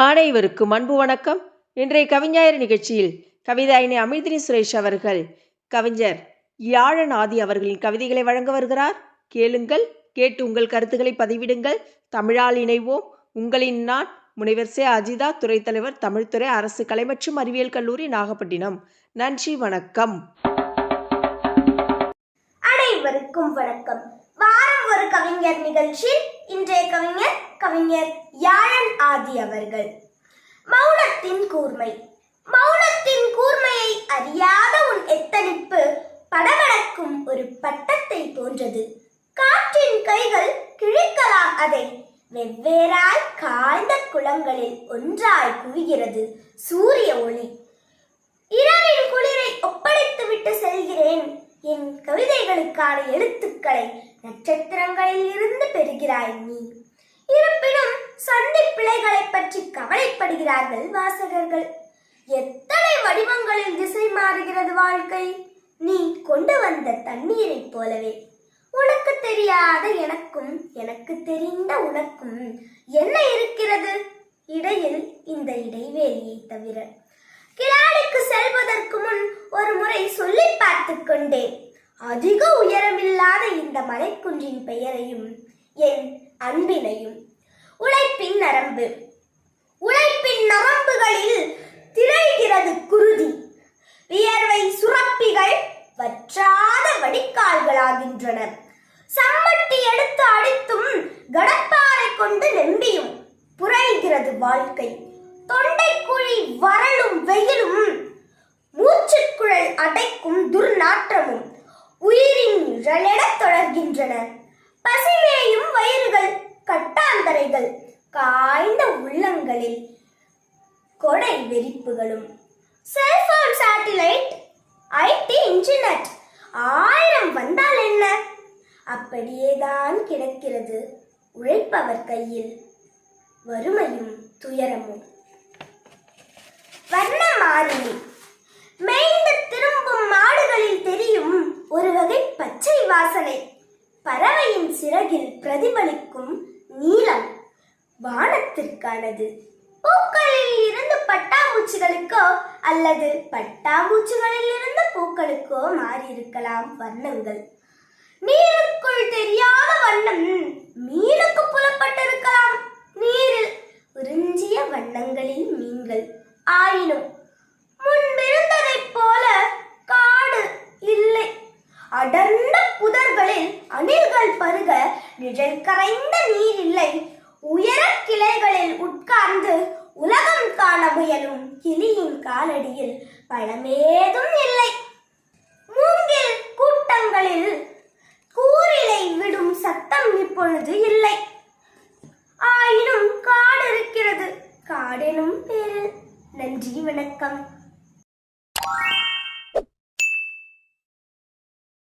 அனைவருக்கும் அன்பு வணக்கம். இன்றைய கவிஞாயிறு நிகழ்ச்சியில் கவிதாயினி அமிர்தினி சுரேஷ் அவர்கள் கவிஞர் யாழன் ஆதி அவர்களின் கவிதைகளை வழங்க வருகிறார். கேளுங்கள் கேட்டு உங்கள் கருத்துக்களை பதிவிடுங்கள். தமிழால் இணைவோம். உங்களின் நான் முனைவர் சே அஜிதா துறைத்தலைவர் தமிழ்துறை அரசு கலை மற்றும் அறிவியல் கல்லூரி நாகப்பட்டினம். நன்றி வணக்கம். அனைவருக்கும் வணக்கம். கவிஞர் நிகழ்ச்சி இன்றைய கவிஞர் கவிஞர் யாழன் ஆதி அவர்கள். மௌனத்தின் கூர்மை. மௌனத்தின் கூர்மையை அறியாத உன் எத்தனிப்பு படபடக்கும் ஒரு பட்டத்தை போன்றது. காற்றின் கைகள் கிழிக்கலாம் அதை. வெவ்வேறாய் காய்ந்த குளங்களில் ஒன்றாய் குவிகிறது சூரிய ஒளி. இரவின் குளிரை ஒப்படைத்து விட்டு செல்கிறேன். என் கவிதைகளுக்கான எழுத்துக்களை நட்சத்திரங்களில் இருந்து பெறுகிறாய் நீ. இருப்பினும் சந்தி பிழைகளை பற்றி கவலைப்படுகிறார்கள் வாசகர்கள். எத்தனை வடிவங்களில் திசை மாறுகிறது வாழ்க்கை? நீ கொண்டு வந்த தண்ணீரைப் போலவே. உனக்கு தெரியாத எனக்கும் எனக்கு தெரிந்த உனக்கும் என்ன இருக்கிறது? இடையில் இந்த இடைவேளியை தவிர. கிளாடிக்கு செல்வதற்கு முன் ஒரு கொண்டேன். அதிக உயரமில்லாத இந்த மலைக்குன்றின் பெயரையும் என் அன்பினையும். உழைப்பின் நரம்பு. உழைப்பின் நரம்புகளில் திரைகிறது குருதி. வியர்வை சுரப்பிகள் வற்றாத வடிகால்களாகின்றன. சம்மட்டி எடுத்து அடித்தும் கடப்பாறை கொண்டு நெம்பியும் புரைகிறது வாழ்க்கை. தொண்டைக்குழி வறளும் வெயிலும் துர்நாற்றமும் உயிரின் நிழலெனத் தொடர்கின்றன. பசிமேயும் வயிறுகள் கட்டாந்தரைகள் காய்ந்த உள்ளங்களில் கொடை வெறிப்புகளும். செல்போன் சேட்டிலைட் ஐடி இன்டர்நெட் ஆயிரம் வந்தால் என்ன? அப்படியேதான் கிடக்கிறது உழைப்பவர் கையில் வறுமையும் துயரமும். வர்ண மாறிலி வாசனை. பறவையின் சிறகில் பிரதிபலிக்கும் நீளம் வானத்திற்கானது. பூக்களில் இருந்து பட்டாம்பூச்சிகளுக்கோ அல்லது பட்டாம்பூச்சிகளில் இருந்து பூக்களுக்கோ மாறியிருக்கலாம் வண்ணங்கள் நீருக்குள் தெரியாத வண்ணம் மீனுக்கு புலப்பட்டிருக்கலாம். நீரில் உறிஞ்சிய வண்ணங்களில் மீன்கள். ஆயினும் முன்பிருந்ததைப் போல காடு இல்லை. அடர்ந்த அணில்கள் பருக நிழல் கரைந்த நீர் இல்லை. உயர கிளைகளில் உட்கார்ந்து உலகம் காண முயலும் கிளியின் காலடியில் பழமேதும் இல்லை. மூங்கில் கூட்டங்களில் கூரிலை விடும் சத்தம் இப்பொழுது இல்லை. ஆயினும் காடு இருக்கிறது. காடெனும் பேரில். நன்றி வணக்கம்.